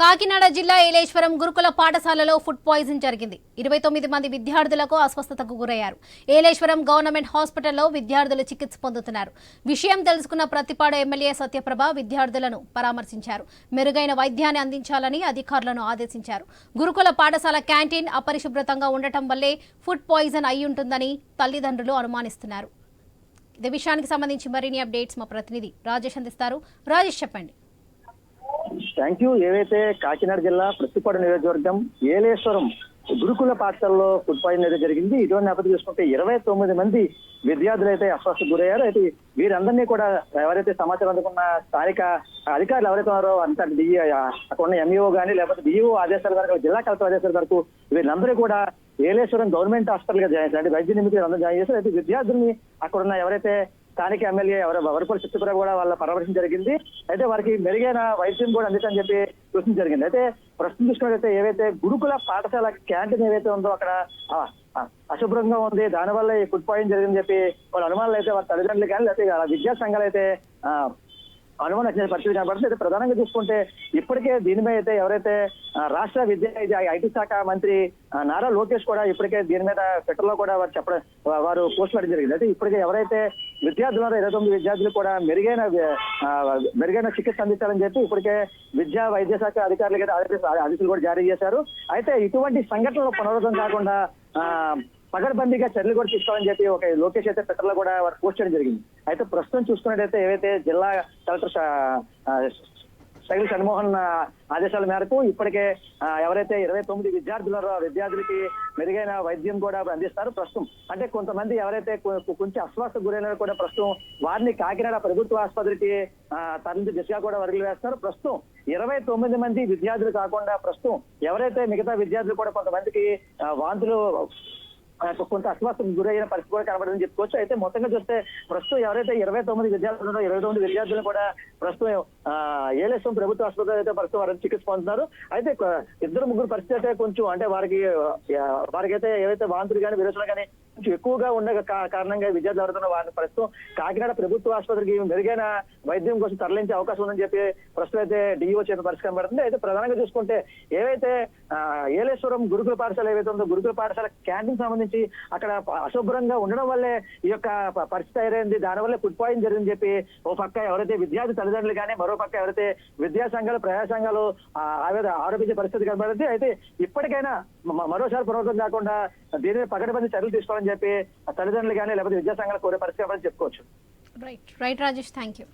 కాకినాడ జిల్లా ఏలేశ్వరం గురుకుల పాఠశాలలో ఫుడ్ పాయిజన్ జరిగింది. ఇరవై తొమ్మిది మంది విద్యార్థులకు అస్వస్థతకు గురయ్యారు. ఏలేశ్వరం గవర్నమెంట్ హాస్పిటల్లో విద్యార్థులు చికిత్స పొందుతున్నారు. విషయం తెలుసుకున్న ప్రతిపాడ ఎమ్మెల్యే సత్యప్రభ విద్యార్థులను పరామర్శించారు. మెరుగైన వైద్యాన్ని అందించాలని అధికారులను ఆదేశించారు. గురుకుల పాఠశాల క్యాంటీన్ అపరిశుభ్రతంగా ఉండటం వల్లే ఫుడ్ పాయిజన్ అయి ఉంటుందని తల్లిదండ్రులు అనుమానిస్తున్నారు. ఇదే విషయానికి సంబంధించి మరిన్ని అప్డేట్స్ మా ప్రతినిధి రాజేష్ అందిస్తారు. రాజేష్ చెప్పండి. థ్యాంక్ యూ ఏవైతే కాకినాడ జిల్లా ప్రతిపాడు నియోజకవర్గం ఏలేశ్వరం గురుకుల పాఠశాలలో ఫుడ్ పాయిజన్ అయితే జరిగింది ఇటువంటి నేపథ్యం చూసుకుంటే ఇరవై తొమ్మిది మంది విద్యార్థులు అయితే అస్వస్థ గురయ్యారు. అయితే వీరందరినీ కూడా ఎవరైతే సమాచారం అందుకున్న స్థానిక అధికారులు ఎవరైతే ఉన్నారో అంత అక్కడ ఉన్న ఎంఈఓ కానీ లేకపోతే డిఈఓ ఆదేశాల వరకు జిల్లా కలెక్టర్ ఆదేశాల వరకు వీరందరూ కూడా ఏలేశ్వరం గవర్నమెంట్ హాస్పిటల్గా జాయిన్ అంటే వైద్య నిమిత్తం అందరూ జాయిన్ చేశారు. అయితే విద్యార్థుల్ని అక్కడ ఉన్న ఎవరైతే స్థానిక ఎమ్మెల్యే ఎవరు? వరపల్లి చిత్తపుర కూడా వాళ్ళ పరామర్శం జరిగింది. అయితే వారికి మెరుగైన వైద్యం కూడా అందుకని చెప్పి ప్రశ్న జరిగింది. అయితే ప్రస్తుతం చూసుకున్నట్లయితే ఏవైతే గురుకుల పాఠశాల క్యాంటీన్ ఏవైతే ఉందో అక్కడ అశుభ్రంగా ఉంది. దానివల్ల ఈ ఫుడ్ పాయిజన్ జరిగిందని చెప్పి వాళ్ళ అనుమానాలు అయితే వాళ్ళ తల్లిదండ్రులు కానీ లేకపోతే వాళ్ళ విద్యా సంఘాలు అయితే ఆ, అనుమానం వచ్చిన పరిస్థితి కనబడుతుంది అయితే ప్రధానంగా చూసుకుంటే ఇప్పటికే దీనిపై అయితే ఎవరైతే రాష్ట్ర విద్యా ఐటీ శాఖ మంత్రి నారా లోకేష్ కూడా ఇప్పటికే దీని మీద ట్విట్టర్లో కూడా వారు చెప్పడం వారు పోస్ట్ పెట్టడం జరిగింది. అయితే ఇప్పటికే ఎవరైతే విద్యార్థులు ఇరవై తొమ్మిది విద్యార్థులు కూడా మెరుగైన ఆ, మెరుగైన చికిత్స అందించాలని చెప్పి ఇప్పటికే విద్యా వైద్య శాఖ అధికారులు అయితే ఆదేశాలు కూడా జారీ చేశారు. అయితే ఇటువంటి సంఘటనలు పునరావృతం కాకుండా ఆ, పగడబందీగా చర్యలు కూడా తీసుకోవాలని చెప్పి ఒక లోకేష్ అయితే ట్విట్టర్లో కూడా వారు పోస్ట్ చేయడం జరిగింది. అయితే ప్రస్తుతం చూసుకున్నట్టయితే ఏవైతే జిల్లా కలెక్టర్ సగిలి ఆ, సైల్ షణ్మోహన్ ఆదేశాల మేరకు ఇప్పటికే ఎవరైతే ఇరవై తొమ్మిది విద్యార్థులు విద్యార్థులకి మెరుగైన వైద్యం కూడా అందిస్తారు ప్రస్తుతం. అంటే కొంతమంది ఎవరైతే కొ- కొంచెం అస్వస్థ గురైన కూడా ప్రస్తుతం వారిని కాకినాడ ప్రభుత్వ ఆసుపత్రికి ఆ, దిశగా కూడా వరుగులు వేస్తారు ప్రస్తుతం ఇరవై తొమ్మిది మంది విద్యార్థులు కాకుండా ప్రస్తుతం ఎవరైతే మిగతా విద్యార్థులు కూడా కొంతమందికి వాంతులు కొంత అస్వస్థకు గురైన పరిస్థితి కూడా కనబడదని చెప్పుకోవచ్చు. అయితే మొత్తంగా చూస్తే ప్రస్తుతం ఎవరైతే ఇరవై తొమ్మిది విద్యార్థులు ఉన్నారో ఇరవై తొమ్మిది విద్యార్థులు కూడా ప్రస్తుతం ఆ, ప్రభుత్వ ఆసుపత్రి అయితే ప్రస్తుతం వారు చికిత్స పొందుతున్నారు. అయితే ఇద్దరు ముగ్గురు పరిస్థితి అయితే కొంచెం అంటే వారికి వారికైతే ఏవైతే వాంతులు కానీ విరోచనలు కానీ కొంచెం ఎక్కువగా ఉండే కారణంగా విద్యార్థులు జరుగుతున్న వారిని ప్రస్తుతం కాకినాడ ప్రభుత్వ ఆసుపత్రికి మెరుగైన వైద్యం కోసం తరలించే అవకాశం ఉందని చెప్పి ప్రస్తుతం అయితే డిఈఓ చేత పరిష్కారం పడుతుంది. అయితే ప్రధానంగా చూసుకుంటే ఏవైతే ఏలేశ్వరం గురుకుల పాఠశాల ఏవైతే ఉందో గురుకుల పాఠశాల క్యాంటీన్ సంబంధించి అక్కడ అశుభ్రంగా ఉండడం వల్లే ఈ యొక్క పరిస్థితి పరిస్థితి దాని దానివల్ల ఫుడ్ పాయిజన్ జరిగిందని చెప్పి ఓ పక్క ఎవరైతే విద్యార్థి తల్లిదండ్రులు కానీ మరో పక్క ఎవరైతే విద్యా సంఘాలు ప్రజా సంఘాలు ఆవేద ఆరోపించే పరిస్థితి కనబడింది అయితే ఇప్పటికైనా మరోసారి పునరుద్ధం కాకుండా దీనిని మీద పకడ్బందీ చర్యలు తీసుకోవాలని చెప్పి తల్లిదండ్రులు కానీ లేకపోతే విద్యాసంఘాలు కోరే పరిస్థితి చెప్పుకోవచ్చు. Right right Rajesh thank you